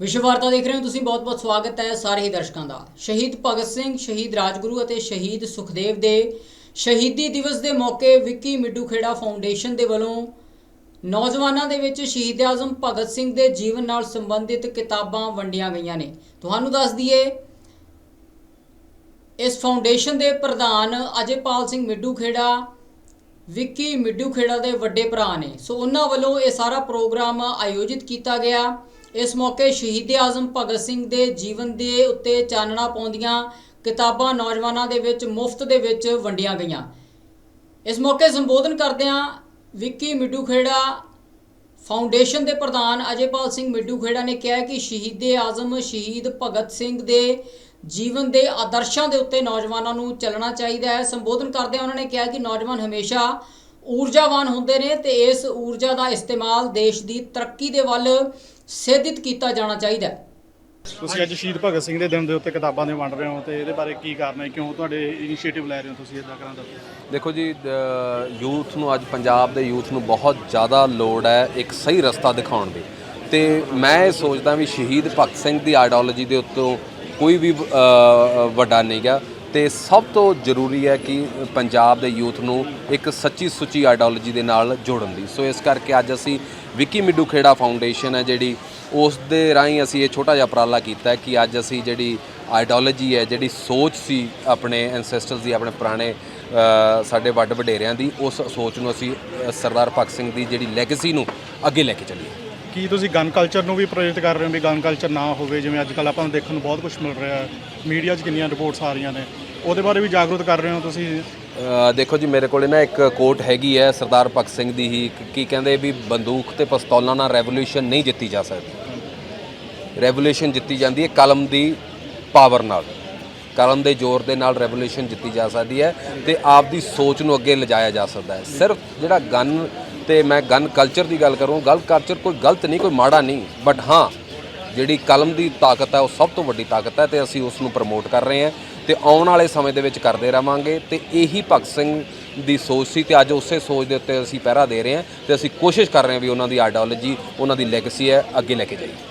ਵਿਸ਼ਵ ਵਾਰਤਾ ਦੇਖ ਰਹੇ ਹੋ ਤੁਸੀਂ ਬਹੁਤ-ਬਹੁਤ ਸਵਾਗਤ ਹੈ ਸਾਰੇ ਹੀ ਦਰਸ਼ਕਾਂ ਦਾ। ਸ਼ਹੀਦ ਭਗਤ ਸਿੰਘ, ਸ਼ਹੀਦ ਰਾਜਗੁਰੂ ਅਤੇ ਸ਼ਹੀਦ ਸੁਖਦੇਵ ਦੇ ਸ਼ਹੀਦੀ ਦਿਵਸ ਦੇ ਮੌਕੇ ਵਿੱਕੀ ਮਿੱਡੂ ਖੇੜਾ ਫਾਊਂਡੇਸ਼ਨ ਦੇ ਵੱਲੋਂ ਨੌਜਵਾਨਾਂ ਦੇ ਵਿੱਚ ਸ਼ਹੀਦ ਆਜ਼ਮ ਭਗਤ ਸਿੰਘ ਦੇ ਜੀਵਨ ਨਾਲ ਸੰਬੰਧਿਤ ਕਿਤਾਬਾਂ ਵੰਡੀਆਂ ਗਈਆਂ ਨੇ। ਤੁਹਾਨੂੰ ਦੱਸ ਦਈਏ, ਇਸ ਫਾਊਂਡੇਸ਼ਨ ਦੇ ਪ੍ਰਧਾਨ ਅਜੇਪਾਲ ਸਿੰਘ ਮਿੱਡੂ ਖੇੜਾ ਵਿੱਕੀ ਮਿੱਡੂ ਖੇੜਾ ਦੇ ਵੱਡੇ ਭਰਾ ਨੇ। ਸੋ ਉਹਨਾਂ ਵੱਲੋਂ ਇਹ ਸਾਰਾ ਪ੍ਰੋਗਰਾਮ ਆਯੋਜਿਤ ਕੀਤਾ ਗਿਆ। ਇਸ ਮੌਕੇ ਸ਼ਹੀਦ ਆਜ਼ਮ ਭਗਤ ਸਿੰਘ ਦੇ ਜੀਵਨ ਦੇ ਉੱਤੇ ਚਾਨਣਾ ਪਾਉਂਦੀਆਂ ਕਿਤਾਬਾਂ ਨੌਜਵਾਨਾਂ ਦੇ ਵਿੱਚ, ਮੁਫਤ ਦੇ ਵਿੱਚ ਵੰਡੀਆਂ ਗਈਆਂ। ਇਸ ਮੌਕੇ ਸੰਬੋਧਨ ਕਰਦਿਆਂ ਵਿੱਕੀ ਮਿੱਡੂ ਖੇੜਾ ਫਾਊਂਡੇਸ਼ਨ ਦੇ ਪ੍ਰਧਾਨ ਅਜੇਪਾਲ ਸਿੰਘ ਮਿੱਡੂ ਖੇੜਾ ਨੇ ਕਿਹਾ ਕਿ ਸ਼ਹੀਦੇ ਆਜ਼ਮ, ਸ਼ਹੀਦ ਭਗਤ ਸਿੰਘ ਦੇ ਜੀਵਨ ਦੇ ਆਦਰਸ਼ਾਂ ਦੇ ਉੱਤੇ ਨੌਜਵਾਨਾਂ ਨੂੰ ਚੱਲਣਾ ਚਾਹੀਦਾ ਹੈ। ਸੰਬੋਧਨ ਕਰਦਿਆਂ ਉਹਨਾਂ ਨੇ ਕਿਹਾ ਕਿ ਨੌਜਵਾਨ ਹਮੇਸ਼ਾ ਊਰਜਾਵਾਨ ਹੁੰਦੇ ਨੇ ਤੇ ਇਸ ਊਰਜਾ ਦਾ ਇਸਤੇਮਾਲ ਦੇਸ਼ ਦੀ ਤਰੱਕੀ ਦੇ ਵੱਲ ਸਿੱਧਿਤ ਕੀਤਾ ਜਾਣਾ ਚਾਹੀਦਾ ਹੈ। ਤੁਸੀਂ ਅੱਜ ਸ਼ਹੀਦ ਭਗਤ ਸਿੰਘ ਦੇ ਦਿਨ ਦੇ ਉੱਤੇ ਕਿਤਾਬਾਂ ਦੇ ਵੰਡ ਰਹੇ ਹੋ ਤੇ ਇਹਦੇ ਬਾਰੇ ਕੀ ਕਾਰਨ ਹੈ? ਕਿਉਂ ਤੁਹਾਡੇ ਇਨੀਸ਼ੀਏਟਿਵ ਲੈ ਰਹੇ ਹੋ ਤੁਸੀਂ ਇਦਾਂ ਕਰਨ ਦਾ ਦੇਖੋ ਜੀ ਯੂਥ ਨੂੰ ਅੱਜ ਪੰਜਾਬ ਦੇ ਯੂਥ ਨੂੰ ਬਹੁਤ ਜ਼ਿਆਦਾ ਲੋੜ ਹੈ ਇੱਕ ਸਹੀ ਰਸਤਾ ਦਿਖਾਉਣ ਦੀ। ਤੇ ਮੈਂ ਇਹ ਸੋਚਦਾ ਵੀ ਸ਼ਹੀਦ ਭਗਤ ਸਿੰਘ ਦੀ ਆਈਡੀਓਲੋਜੀ ਦੇ ਉੱਤੋਂ ਕੋਈ ਵੀ ਵੱਡਾ ਨਹੀਂ ਗਾ ਤੇ ਸਭ ਤੋਂ ਜ਼ਰੂਰੀ ਹੈ ਕਿ ਪੰਜਾਬ ਦੇ ਯੂਥ ਨੂੰ ਇੱਕ ਸੱਚੀ ਸੁੱਚੀ ਆਈਡੀਓਲੋਜੀ ਦੇ ਨਾਲ ਜੋੜਨ ਦੀ। ਸੋ ਇਸ ਕਰਕੇ ਅੱਜ ਅਸੀਂ ਵਿੱਕੀ ਮਿੱਡੂ ਖੇੜਾ ਫਾਊਂਡੇਸ਼ਨ ਹੈ ਜਿਹੜੀ ਉਸ ਦੇ ਰਾਹੀਂ ਅਸੀਂ ਇਹ ਛੋਟਾ ਜਿਹਾ ਉਪਰਾਲਾ ਕੀਤਾ ਕਿ ਅੱਜ ਅਸੀਂ ਜਿਹੜੀ ਆਈਡੀਓਲੋਜੀ ਹੈ, ਜਿਹੜੀ ਸੋਚ ਸੀ ਆਪਣੇ ਐਂਸੈਸਟਰਸ ਦੀ, ਆਪਣੇ ਪੁਰਾਣੇ ਸਾਡੇ ਵੱਡ ਵਡੇਰਿਆਂ ਦੀ, ਉਸ ਸੋਚ ਨੂੰ ਅਸੀਂ ਸਰਦਾਰ ਭਗਤ ਸਿੰਘ ਦੀ ਜਿਹੜੀ ਲੈਗੇਸੀ ਨੂੰ ਅੱਗੇ ਲੈ ਕੇ ਚੱਲੀਏ। ਕੀ ਤੁਸੀਂ ਗਨ ਕਲਚਰ ਨੂੰ ਵੀ ਪ੍ਰੇਰਿਤ ਕਰ ਰਹੇ ਹੋ ਵੀ ਗਨ ਕਲਚਰ ਨਾ ਹੋਵੇ? ਜਿਵੇਂ ਅੱਜ ਕੱਲ੍ਹ ਆਪਾਂ ਨੂੰ ਦੇਖਣ ਨੂੰ ਬਹੁਤ ਕੁਝ ਮਿਲ ਰਿਹਾ ਹੈ। ਮੀਡੀਆ 'ਚ ਕਿੰਨੀਆਂ ਰਿਪੋਰਟਸ ਆ ਰਹੀਆਂ ਨੇ। ਉਹਦੇ ਬਾਰੇ ਵੀ ਜਾਗਰੂਕ ਕਰ ਰਹੇ ਹੋ ਤੁਸੀਂ? ਦੇਖੋ ਜੀ, ਮੇਰੇ ਕੋਲੇ ਨਾ ਇੱਕ ਕੋਟ ਹੈਗੀ ਹੈ ਸਰਦਾਰ ਭਗਤ ਸਿੰਘ ਦੀ ਹੀ, ਕੀ ਕਹਿੰਦੇ ਵੀ ਬੰਦੂਕ ਤੇ ਪਿਸਤੌਲਾਂ ਨਾਲ ਰੈਵੋਲੂਸ਼ਨ ਨਹੀਂ ਜਿੱਤੀ ਜਾ ਸਕਦੀ। ਰੈਵੋਲੂਸ਼ਨ ਜਿੱਤੀ ਜਾਂਦੀ ਹੈ ਕਲਮ ਦੀ ਪਾਵਰ ਨਾਲ। ਕਲਮ ਦੇ ਜ਼ੋਰ ਦੇ ਨਾਲ ਰੈਵੋਲੂਸ਼ਨ ਜਿੱਤੀ ਜਾ ਸਕਦੀ ਹੈ ਤੇ ਆਪ ਦੀ ਸੋਚ ਨੂੰ ਅੱਗੇ ਲਿਜਾਇਆ ਜਾ ਸਕਦਾ ਹੈ। ਸਿਰਫ ਜਿਹੜਾ ਗਨ ਤੇ ਮੈਂ ਗਨ ਕਲਚਰ ਦੀ ਗੱਲ ਕਰੂੰ ਗਲਤ ਕਲਚਰ ਕੋਈ ਗਲਤ ਨਹੀਂ, ਕੋਈ ਮਾੜਾ ਨਹੀਂ ਬਟ ਹਾਂ, ਜਿਹੜੀ ਕਲਮ ਦੀ ਤਾਕਤ ਹੈ, ਉਹ ਸਭ ਤੋਂ ਵੱਡੀ ਤਾਕਤ ਹੈ ਤੇ ਅਸੀਂ ਉਸ ਨੂੰ ਪ੍ਰਮੋਟ ਕਰ ਰਹੇ ਹਾਂ ਤੇ ਆਉਣ ਵਾਲੇ ਸਮੇਂ ਦੇ ਵਿੱਚ ਕਰਦੇ ਰਵਾਂਗੇ ਤੇ ਇਹੀ ਭਗਤ ਸਿੰਘ ਦੀ ਸੋਚ ਸੀ ਤੇ ਅੱਜ ਉਸੇ ਸੋਚ ਦੇ ਉੱਤੇ ਅਸੀਂ ਪਹਿਰਾ ਦੇ ਰਹੇ ਹਾਂ ਤੇ ਅਸੀਂ ਕੋਸ਼ਿਸ਼ ਕਰ ਰਹੇ ਹਾਂ ਵੀ ਉਹਨਾਂ ਦੀ ਆਈਡੀਓਲੋਜੀ ਉਹਨਾਂ ਦੀ ਲੈਗੇਸੀ ਹੈ, ਅੱਗੇ ਲੈ ਕੇ ਜਾਈਏ।